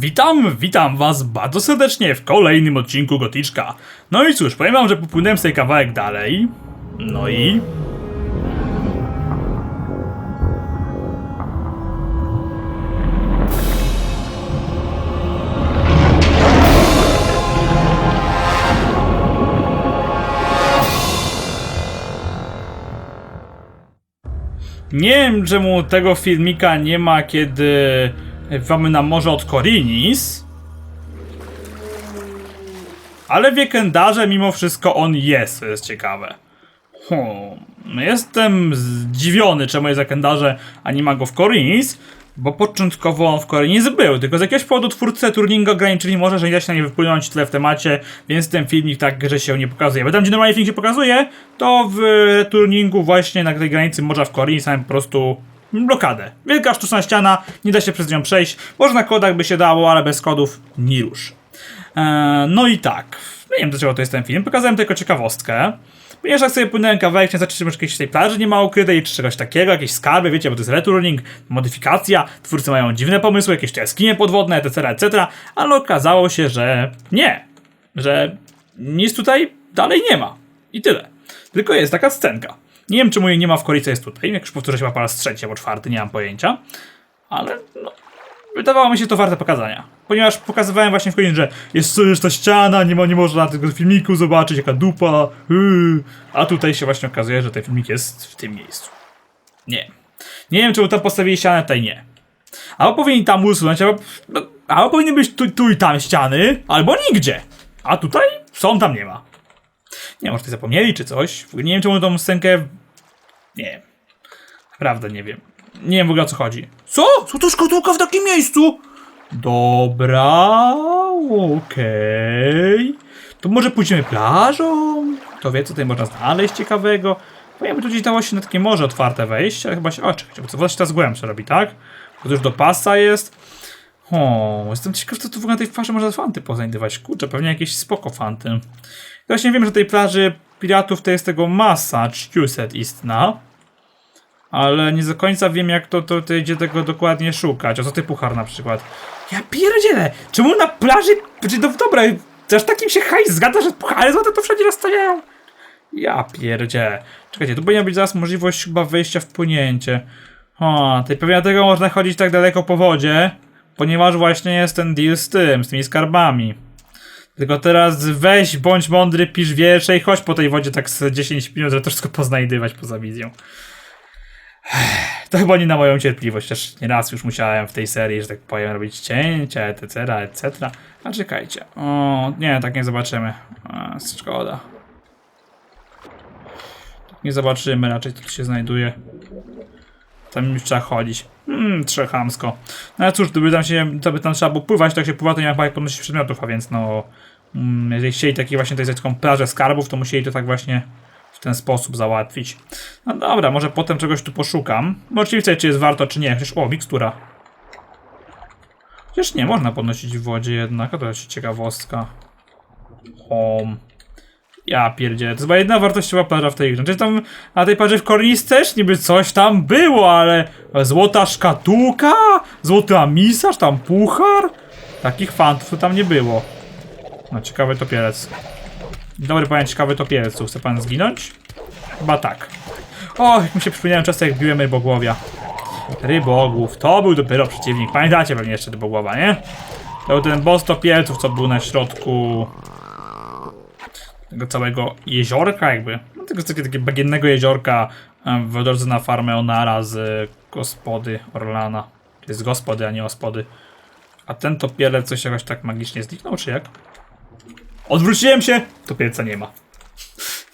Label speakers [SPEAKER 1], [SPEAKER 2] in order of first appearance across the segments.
[SPEAKER 1] Witam, witam was bardzo serdecznie w kolejnym odcinku Goticzka. No i cóż, powiem wam, że popłynąłem sobie kawałek dalej. No i... Nie wiem, czemu tego filmika nie ma, kiedy wamy na morze od Korinis. Ale w weekendarze mimo wszystko on jest, to jest ciekawe. Hmm. Jestem zdziwiony, czemu jest w weekendarze, a nie ma go w Korinis, bo początkowo on w Korinis był, tylko z jakiegoś powodu twórcy turningu ograniczyli może, że nie da się na nie wypłynąć tyle w temacie, więc ten filmik tak, że się nie pokazuje. Bo tam, gdzie normalnie film się pokazuje, to w turningu właśnie na tej granicy morza w Korinis po prostu blokadę. Wielka sztuczna ściana, nie da się przez nią przejść. Może na kodach by się dało, ale bez kodów nie rusz. Eee, no i tak. Nie wiem, dlaczego to jest ten film. Pokazałem tylko ciekawostkę. Ponieważ jak sobie płynąłem kawałek, chciałem zobaczyć, czy może tej plaży nie ma ukrytej, czy czegoś takiego, jakieś skarby, wiecie, bo to jest returning, modyfikacja, twórcy mają dziwne pomysły, jakieś te jaskinie podwodne, etc., etc., ale okazało się, że nie. Że nic tutaj dalej nie ma. I tyle. Tylko jest taka scenka. Nie wiem, czemu jej nie ma w Korice jest tutaj. Jak już powtórzę chyba po raz trzeci albo czwarty, nie mam pojęcia. Ale no, wydawało mi się to warte pokazania. Ponieważ pokazywałem właśnie w końcu, że jest jest ta ściana, nie, ma, nie można tego filmiku zobaczyć, jaka dupa. Yy. A tutaj się właśnie okazuje, że ten filmik jest w tym miejscu. Nie. Nie wiem, czemu tam postawili ścianę, tutaj nie. Albo powinni tam usunąć, albo, no, albo powinny być tu, tu i tam ściany, albo nigdzie. A tutaj są, tam nie ma. Nie, może to zapomnieli czy coś. Nie wiem, czemu tą scenkę... Nie wiem. Naprawdę nie wiem. Nie wiem w ogóle o co chodzi. Co? Co to szkatułka w takim miejscu? Dobra, okej. To może pójdziemy plażą? To wie, co tutaj można znaleźć ciekawego. Powiem, tu gdzieś dało się na takie morze otwarte wejść, ale chyba się... O, bo co woda się teraz głębsza robi, tak? Bo to już do pasa jest. O, jestem ciekaw, co tu w ogóle na tej plaży można fanty poznajdywać. Kurczę, pewnie jakieś spoko fanty. Właśnie wiem, że tej plaży piratów to jest tego masa, Czciuset istna. Ale nie do końca wiem, jak to, to, to idzie tego dokładnie szukać. O co ty puchar na przykład? Ja pierdzielę! Czemu na plaży... Czy to dobra, aż takim się hajs zgadza, że puchary złote to wszędzie rozstawiają? Ja pierdzie. Czekajcie, tu powinna być zaraz możliwość chyba wejścia w płynięcie. O, tej pewnie dlatego można chodzić tak daleko po wodzie, ponieważ właśnie jest ten deal z tym, z tymi skarbami. Tylko teraz weź, bądź mądry, pisz wiersze i chodź po tej wodzie tak z 10 minut, to wszystko poznajdywać poza wizją. To chyba nie na moją cierpliwość, też nieraz już musiałem w tej serii, że tak powiem, robić cięcia, etc., etc. A czekajcie, o, nie, tak nie zobaczymy. A, szkoda. Nie zobaczymy raczej, co tu się znajduje. Tam już trzeba chodzić. Hmm, trzeba chamsko. No ale cóż, gdyby tam się, to by tam trzeba było pływać, tak się pływa, to nie ma jak podnosić przedmiotów, a więc no... Mm, jeżeli chcieli taki właśnie tutaj taką plażę skarbów, to musieli to tak właśnie w ten sposób załatwić. No dobra, może potem czegoś tu poszukam. Bo oczywiście, czy jest warto, czy nie. Chociaż, o, mikstura. Chociaż nie, można podnosić w wodzie jednak, a to jest ciekawostka. Home. Ja pierdzielę, to jest chyba jedna wartościowa plaża w tej grze. Czy tam na tej plaży w Kornis też niby coś tam było, ale złota szkatułka? Złoty amisarz, tam puchar? Takich fantów tam nie było. No ciekawy topielec. Dobry panie, ciekawy topielec. Chce pan zginąć? Chyba tak. O, jak mi się przypomniałem czasy jak biłem rybogłowia. Rybogłów, to był dopiero przeciwnik. Pamiętacie pewnie jeszcze rybogłowa, nie? To był ten boss topielców, co był na środku tego całego jeziorka jakby. No, tego takiego, bagiennego jeziorka w drodze na farmę Onara z gospody Orlana. To jest gospody, a nie ospody. A ten topielec coś jakoś tak magicznie zniknął, czy jak? Odwróciłem się, topielca nie ma.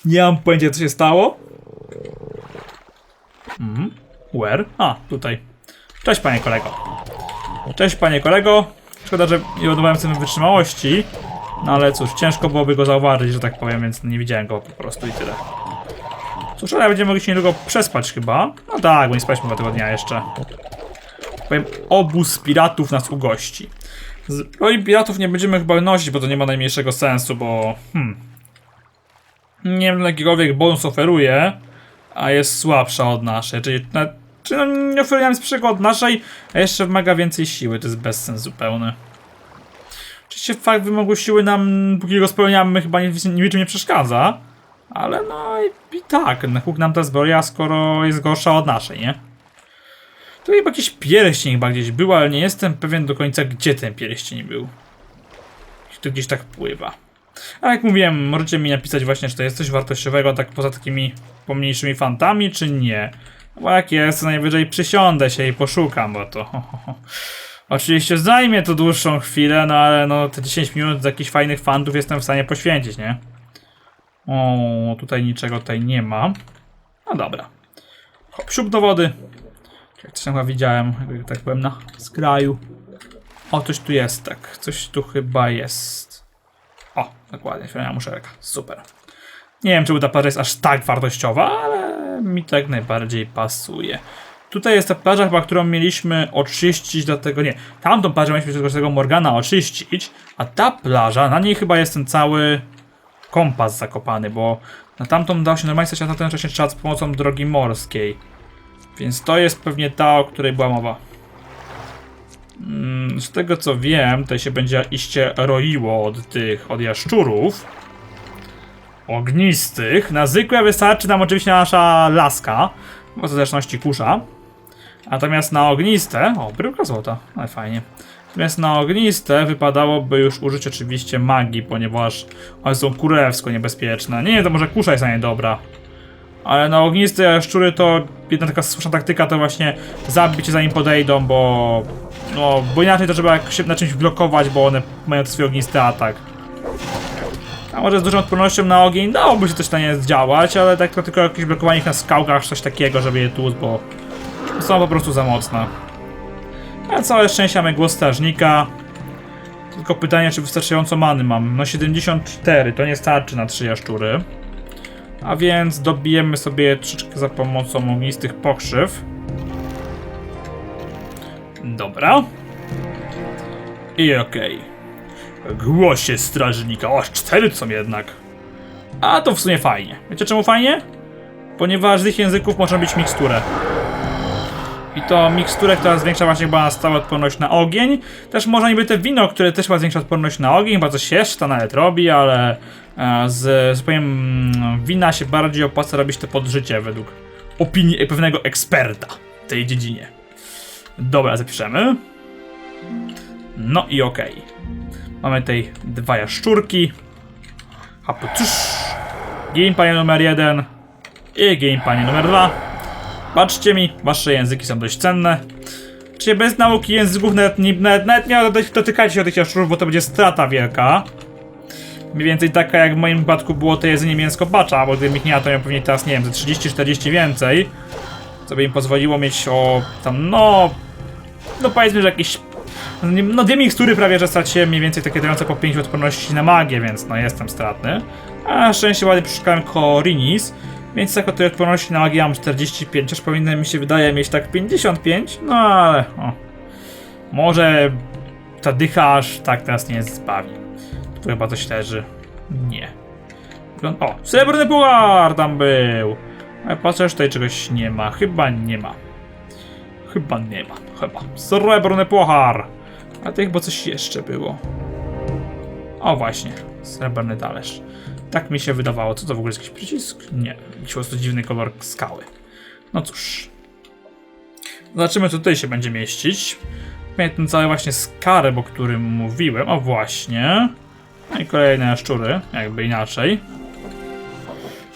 [SPEAKER 1] Nie mam pojęcia co się stało. Mhm. Where? A, tutaj. Cześć panie kolego. Cześć panie kolego. Szkoda, że nie ładowałem sobie wytrzymałości. No ale cóż, ciężko byłoby go zauważyć, że tak powiem, więc nie widziałem go po prostu i tyle. Cóż, ale będziemy mogli się niedługo przespać chyba. No tak, bo nie spaliśmy tego dnia jeszcze. Powiem, obóz piratów nas ugości. Z roli piratów nie będziemy chyba nosić, bo to nie ma najmniejszego sensu, bo... Hmm. Nie wiem, jakikolwiek bonus oferuje, a jest słabsza od naszej, czyli... Na, czy no, nie oferuje przygód od naszej, a jeszcze wymaga więcej siły, to jest bezsens zupełny. się fakt wymogу siły nam, póki go spełniamy, chyba nic, niczym nie przeszkadza. Ale no i, i tak, huk nam ta zbroja, skoro jest gorsza od naszej, nie? Tu chyba jakiś pierścień chyba gdzieś był, ale nie jestem pewien do końca, gdzie ten pierścień był. Tu gdzieś tak pływa. A jak mówiłem, możecie mi napisać właśnie, czy to jest coś wartościowego, tak poza takimi pomniejszymi fantami, czy nie. Bo jak jest, najwyżej przysiądę się i poszukam, bo to... Oczywiście zajmie to dłuższą chwilę, no ale no te 10 minut z jakichś fajnych fantów jestem w stanie poświęcić, nie? O, tutaj niczego tutaj nie ma. No dobra. Hop, do wody. Jak tam chyba widziałem, tak byłem na skraju. O, coś tu jest, tak. Coś tu chyba jest. O, dokładnie, świetna muszelka. Super. Nie wiem, czy ta plaża jest aż tak wartościowa, ale mi tak najbardziej pasuje. Tutaj jest ta plaża chyba, którą mieliśmy oczyścić, dlatego nie. Tamtą plażę mieliśmy tylko tego Morgana oczyścić, a ta plaża, na niej chyba jest ten cały kompas zakopany, bo na tamtą dało się normalnie stać, a na ten wcześniej trzeba z pomocą drogi morskiej. Więc to jest pewnie ta, o której była mowa. Mm, Z tego co wiem, to się będzie iście roiło od tych, od jaszczurów ognistych. Na zwykłe wystarczy nam oczywiście nasza laska, w zależności kurza. Natomiast na ogniste, o, bryłka złota, ale fajnie. Natomiast na ogniste wypadałoby już użyć oczywiście magii, ponieważ one są kurewsko niebezpieczne. Nie, to może kusza jest na nie dobra. Ale na ogniste szczury to jedna taka słuszna taktyka to właśnie zabić zanim podejdą, bo no, bo inaczej to trzeba jakoś na czymś blokować, bo one mają swój ognisty atak. A może z dużą odpornością na ogień dałoby się też na nie zdziałać, ale tak to tylko jakieś blokowanie ich na skałkach, coś takiego, żeby je tłuc, bo są po prostu za mocne. A całe szczęście mamy głos strażnika. Tylko pytanie, czy wystarczająco many mam. No 74, to nie starczy na 3 jaszczury. A więc dobijemy sobie troszeczkę za pomocą ognistych pokrzyw. Dobra. I okej. Głosie strażnika. Aż cztery są jednak. A to w sumie fajnie. Wiecie czemu fajnie? Ponieważ z ich języków można być miksturę. I to miksturę, która zwiększa właśnie chyba stałą odporność na ogień. Też można niby te wino, które też ma zwiększa odporność na ogień, coś jeszcze to nawet robi, ale e, z, z powiem mm, wina się bardziej opłaca robić to podżycie według opinii pewnego eksperta w tej dziedzinie. Dobra, zapiszemy. No i okej. Mamy tutaj dwa jaszczurki. Hapu tusz. Gamepanie numer jeden. I gamepanie numer dwa. Patrzcie mi, wasze języki są dość cenne. Czyli bez nauki języków nawet nie, nawet, nawet nie doty- dotykajcie się tych jaszczurów, bo to będzie strata wielka. Mniej więcej taka jak w moim przypadku było to jedzenie mięskopacza, bo gdybym ich nie jadł, to miał pewnie teraz, nie wiem, ze 30-40 więcej. Co by im pozwoliło mieć o tam, no... No powiedzmy, że jakieś... No dwie mikstury prawie, że straciłem mniej więcej takie dające po 5 odporności na magię, więc no jestem stratny. A szczęście ładnie przeszukałem Korinis, więc tak od tej odporności na magię mam 45, aż powinno mi się wydaje mieć tak 55, no ale o. Może ta dycha aż tak teraz nie zbawi. Tu chyba coś leży. Nie. O, srebrny pułar tam był. Ale patrzę, że tutaj czegoś nie ma. Chyba nie ma. Chyba nie ma. Chyba. Srebrny puchar. A to chyba coś jeszcze było. O właśnie. Srebrny talerz. Tak mi się wydawało. Co to w ogóle jest jakiś przycisk? Nie. Jakiś po prostu dziwny kolor skały. No cóż. Zobaczymy, co tutaj się będzie mieścić. Miałem ten cały właśnie skarb, o którym mówiłem. O właśnie. No i kolejne jaszczury, jakby inaczej.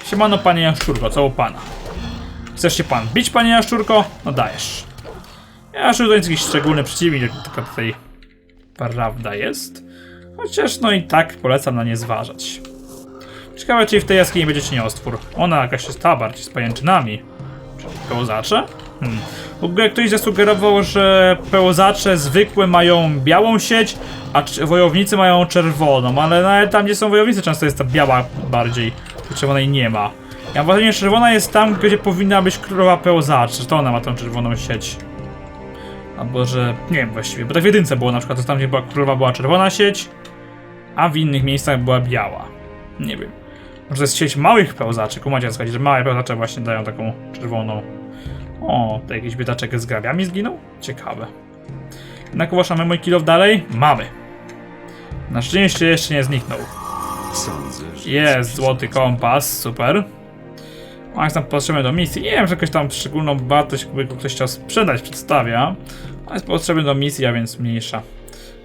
[SPEAKER 1] Siemano, panie jaszczurko, co u pana? Chcesz się pan bić, panie jaszczurko? No dajesz. Jaszczur to jest jakiś szczególny przeciwnik, jak tylko tutaj prawda jest. Chociaż no i tak polecam na nie zważać. Ciekawe, czy w tej jaskini będzie cieniostwór. Ona jakaś jest ta bardziej z pajęczynami. Czy pełzacze? Hmm. W ogóle ktoś zasugerował, że pełzacze zwykłe mają białą sieć, a wojownicy mają czerwoną, ale nawet tam, gdzie są wojownicy, często jest ta biała bardziej. Czerwonej nie ma. Ja wrażenie, że czerwona jest tam, gdzie powinna być królowa pełzaczy, to ona ma tą czerwoną sieć. Albo że, nie wiem właściwie, bo tak w jedynce było na przykład, to tam gdzie była królowa była czerwona sieć, a w innych miejscach była biała. Nie wiem. Może to jest sieć małych pełzaczy, kumacie chodzi, że małe pełzacze właśnie dają taką czerwoną. O, to jakiś biedaczek z grabiami zginął? Ciekawe. Jednak uważamy mój kilof dalej? Mamy. Na szczęście jeszcze nie zniknął.
[SPEAKER 2] Sądzę, że
[SPEAKER 1] Jest złoty kompas, super. A jest tam potrzebny do misji. Nie wiem, że jakąś tam szczególną wartość, jakby go ktoś chciał sprzedać, przedstawia. Ale jest potrzebny do misji, a więc mniejsza.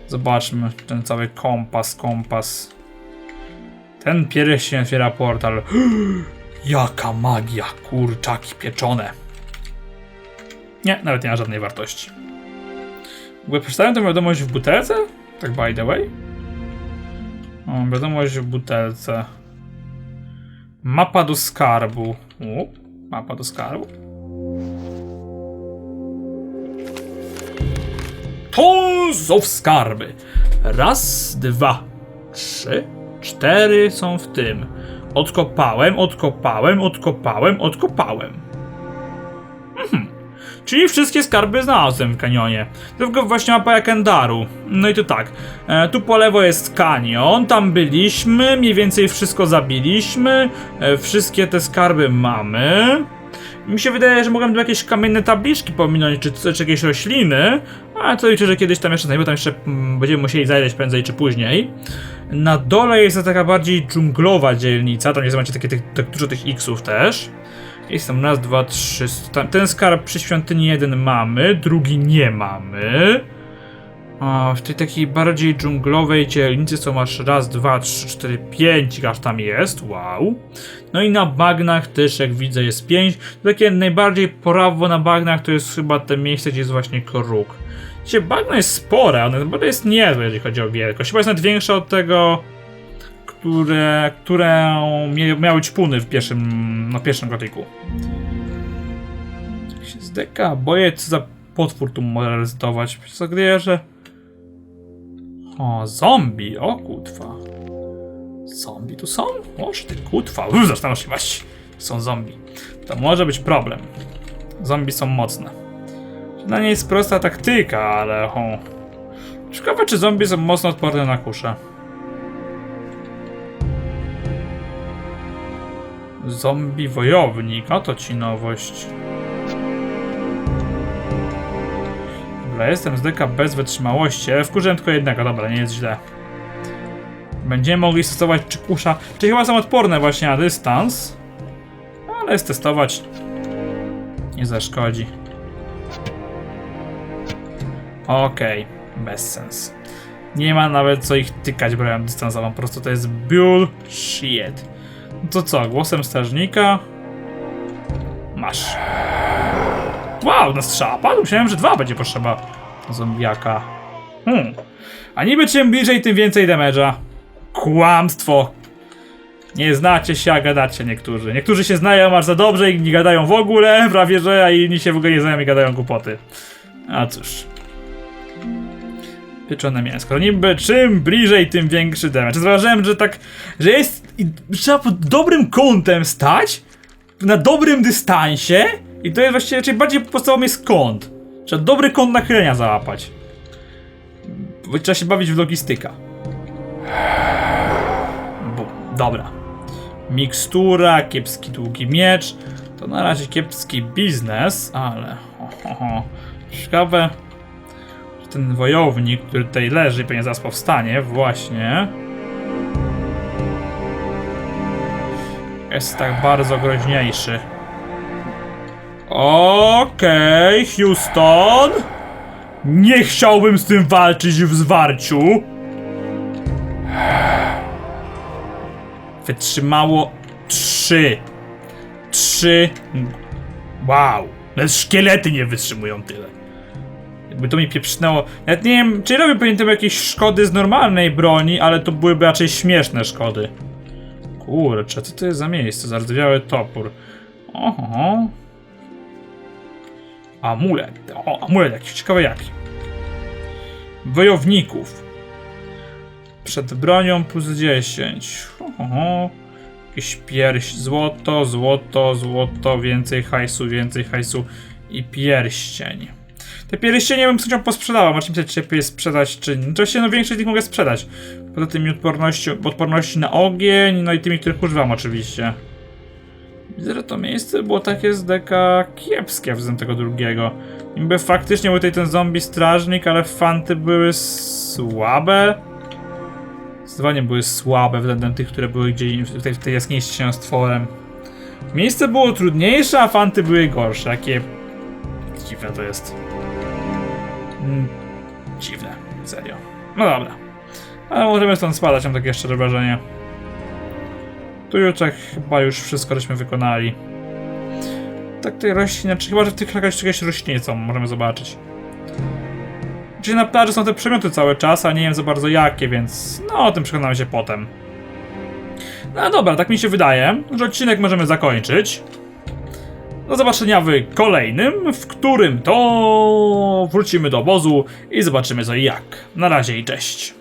[SPEAKER 1] Zobaczmy ten cały kompas, kompas. Ten pierścień otwiera portal. Jaka magia, kurczaki pieczone. Nie, nawet nie ma żadnej wartości. W ogóle przeczytałem tę wiadomość w butelce? Tak by the way? O, wiadomość w butelce. Mapa do skarbu. U, mapa do skarbu. Tons of skarby. Raz, dwa, trzy, cztery są w tym. Odkopałem, odkopałem, odkopałem, odkopałem. Mhm. Czyli wszystkie skarby znalazłem w kanionie. Tylko właśnie mapa Jakendaru. No i to tak. E, tu po lewo jest kanion, tam byliśmy, mniej więcej wszystko zabiliśmy. E, wszystkie te skarby mamy. Mi się wydaje, że mogłem tu jakieś kamienne tabliczki pominąć, czy, czy jakieś rośliny, ale to liczę, że kiedyś tam jeszcze znajdę, tam jeszcze mm, będziemy musieli zajrzeć prędzej czy później. Na dole jest to taka bardziej dżunglowa dzielnica, tam jest macie takie, tak, tak dużo tych X-ów też. Jest tam raz, dwa, trzy. Tam, ten skarb przy świątyni jeden mamy, drugi nie mamy. W tej takiej bardziej dżunglowej dzielnicy co masz raz, dwa, trzy, cztery, pięć aż tam jest, wow. No i na bagnach też jak widzę jest pięć. Takie najbardziej porawo na bagnach to jest chyba te miejsce gdzie jest właśnie kruk. Wiecie, bagno jest spore, one naprawdę jest niezłe jeżeli chodzi o wielkość. Chyba jest nawet większa od tego które, które mia- miały ćpuny w pierwszym, na pierwszym gotiku. Tak się zdeka, boję co za potwór tu może rezydować. Zagryję, że... O, zombie, o kutwa. Zombie tu są? Może ty kutwa, Uff, zaczynam się. Są zombie. To może być problem. Zombie są mocne. Dla niej jest prosta taktyka, ale o. Ciekawe, czy zombie są mocno odporne na kuszę. Zombie wojownik, oto ci nowość. Dobra, jestem z deka bez wytrzymałości, ale tylko jednego, dobra, nie jest źle. Będziemy mogli stosować czy kusza, czy chyba są odporne właśnie na dystans. Ale stestować nie zaszkodzi. Okej, bez sens. Nie ma nawet co ich tykać bronią dystansową, po prostu to jest bullshit. To co, głosem strażnika? Masz. Wow, na strzała padł. Myślałem, że dwa będzie potrzeba zombiaka. Hmm. A niby czym bliżej, tym więcej damage'a. Kłamstwo. Nie znacie się, a gadacie niektórzy. Niektórzy się znają aż za dobrze i nie gadają w ogóle, prawie że, a inni się w ogóle nie znają i gadają głupoty. A cóż. Pieczone mięsko. Niby czym bliżej, tym większy damage. Zauważyłem, że tak, że jest. i Trzeba pod dobrym kątem stać, na dobrym dystansie, i to jest właściwie raczej bardziej podstawowy jest kąt. Trzeba dobry kąt nachylenia załapać. Bo Trzeba się bawić w logistyka. Bo, dobra. Mikstura, kiepski długi miecz. To na razie kiepski biznes, ale. Ciekawe ten wojownik, który tutaj leży pewnie zaraz powstanie, właśnie. Jest tak bardzo groźniejszy. Okej, Houston. Nie chciałbym z tym walczyć w zwarciu. Wytrzymało trzy. Trzy. Wow. Nawet szkielety nie wytrzymują tyle. Jakby to mi pieprznęło. Nawet nie wiem, czy robię pamiętam jakieś szkody z normalnej broni, ale to byłyby raczej śmieszne szkody. Kurczę, co to jest za miejsce? Zardzewiały topór. Oho. Amulet. O, amulet jakiś, ciekawe jaki. Wojowników. Przed bronią plus 10. Oho. Jakiś pierś. Złoto, złoto, złoto, więcej hajsu, więcej hajsu i pierścień. Te pierścienie bym chciał posprzedała. Możecie pisać, czy lepiej sprzedać, czy nie. Oczywiście no większość z nich mogę sprzedać. Poza tymi odporności, odporności na ogień, no i tymi, których używam oczywiście. Widzę, że to miejsce było takie z deka kiepskie względem tego drugiego. Niby faktycznie był tutaj ten zombie strażnik, ale fanty były słabe. Zdecydowanie były słabe względem tych, które były gdzieś w tej, w tej jaskini z cieniostworem. Miejsce było trudniejsze, a fanty były gorsze. Jakie dziwne to jest. Mm, dziwne, serio. No dobra. Ale możemy stąd spadać, mam takie szczere wrażenie. Tu już tak chyba już wszystko żeśmy wykonali. Tak tej rośliny, znaczy chyba, że w tych jakaś, rośliny są, możemy zobaczyć. Czyli na plaży są te przemioty cały czas, a nie wiem za bardzo jakie, więc no o tym przekonamy się potem. No dobra, tak mi się wydaje, że odcinek możemy zakończyć. Do zobaczenia w kolejnym, w którym to wrócimy do obozu i zobaczymy co i jak. Na razie i cześć.